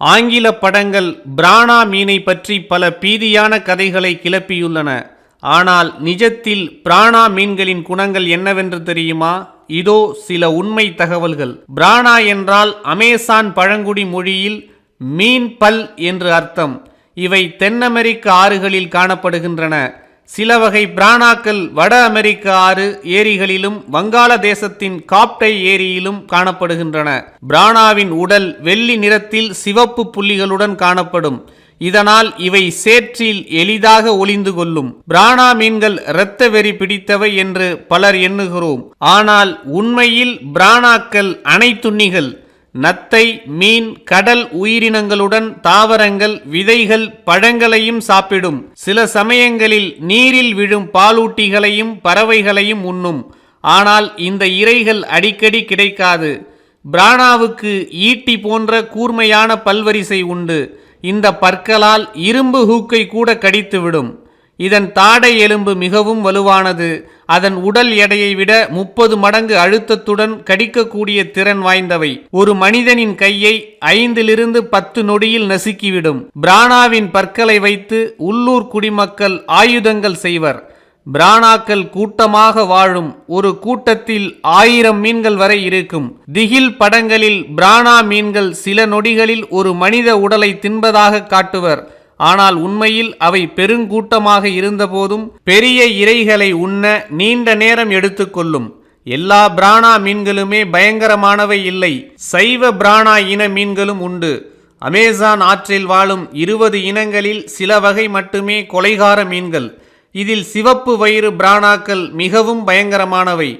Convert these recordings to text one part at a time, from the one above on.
ஆங்கில படங்கள் பிராணா மீனை பற்றி பல பீதியான கதைகளை கிளப்பியுள்ளன. ஆனால் நிஜத்தில் பிராணா மீன்களின் குணங்கள் என்னவென்று தெரியுமா? இதோ சில உண்மை தகவல்கள். பிராணா என்றால் அமேசான் பழங்குடி மொழியில் மீன் பல் என்று அர்த்தம். இவை தென் அமெரிக்க ஆறுகளில் காணப்படுகின்றன. சில வகை பிராணாக்கள் வட அமெரிக்க ஆறு ஏரிகளிலும் வங்காளதேசத்தின் காப்டை ஏரியிலும் காணப்படுகின்றன. பிராணாவின் உடல் வெள்ளி நிறத்தில் சிவப்பு புள்ளிகளுடன் காணப்படும். இதனால் இவை சேற்றில் எளிதாக ஒளிந்து கொள்ளும். பிராணா மீன்கள் இரத்த வெறி பிடித்தவை என்று பலர் எண்ணுகிறோம். ஆனால் உண்மையில் பிராணாக்கள் அனைத்துண்ணிகள். நத்தை மீன் கடல் உயிரினங்களுடன் தாவரங்கள் விதைகள் பழங்களையும் சாப்பிடும். சில சமயங்களில் நீரில் விழும் பாலூட்டிகளையும் பறவைகளையும் உண்ணும். ஆனால் இந்த இரைகள் அடிக்கடி கிடைக்காது. பிராணாவுக்கு ஈட்டி போன்ற கூர்மையான பல்வரிசை உண்டு. இந்த பற்களால் இரும்பு ஹூக்கை கூட கடித்துவிடும். இதன் தாடை எலும்பு மிகவும் வலுவானது. அதன் உடல் எடையை விட முப்பது மடங்கு அழுத்தத்துடன் கடிக்கக்கூடிய திறன் வாய்ந்தவை. ஒரு மனிதனின் கையை ஐந்திலிருந்து பத்து நொடியில் நசுக்கிவிடும். பிராணாவின் பற்களை வைத்து உள்ளூர் குடிமக்கள் ஆயுதங்கள் செய்வர். பிராணாக்கள் கூட்டமாக வாழும். ஒரு கூட்டத்தில் ஆயிரம் மீன்கள் வரை இருக்கும். திகில் படங்களில் பிராணா மீன்கள் சில நொடிகளில் ஒரு மனித உடலை தின்பதாக காட்டுவர். ஆனால் உண்மையில் அவை பெருங்கூட்டமாக இருந்தபோதும் பெரிய இரைகளை உண்ண நீண்ட நேரம் எடுத்துக்கொள்ளும். எல்லா பிராணா மீன்களுமே பயங்கரமானவை இல்லை. சைவ பிராணா இன மீன்களும் உண்டு. அமேசான் ஆற்றில் வாழும் இருபது இனங்களில் சில வகை மட்டுமே கொலைகார மீன்கள். இதில் சிவப்பு வயிறு பிராணாக்கள் மிகவும் பயங்கரமானவை.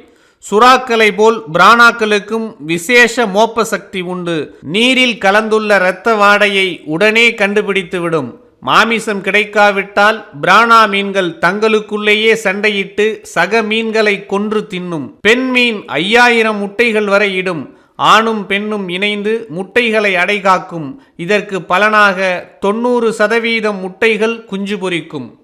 சுறாக்களை போல் பிராணாக்களுக்கும் விசேஷ மோப்ப சக்தி உண்டு. நீரில் கலந்துள்ள இரத்த வாடையை உடனே கண்டுபிடித்துவிடும். மாமிசம் கிடைக்காவிட்டால் பிராணா மீன்கள் தங்களுக்குள்ளேயே சண்டையிட்டு சக மீன்களை கொன்று தின்னும். பெண் மீன் ஐயாயிரம் முட்டைகள் வரை இடும். ஆணும் பெண்ணும் இணைந்து முட்டைகளை அடைகாக்கும். இதற்கு பலனாக தொண்ணூறு சதவீதம் முட்டைகள் குஞ்சு பொரிக்கும்.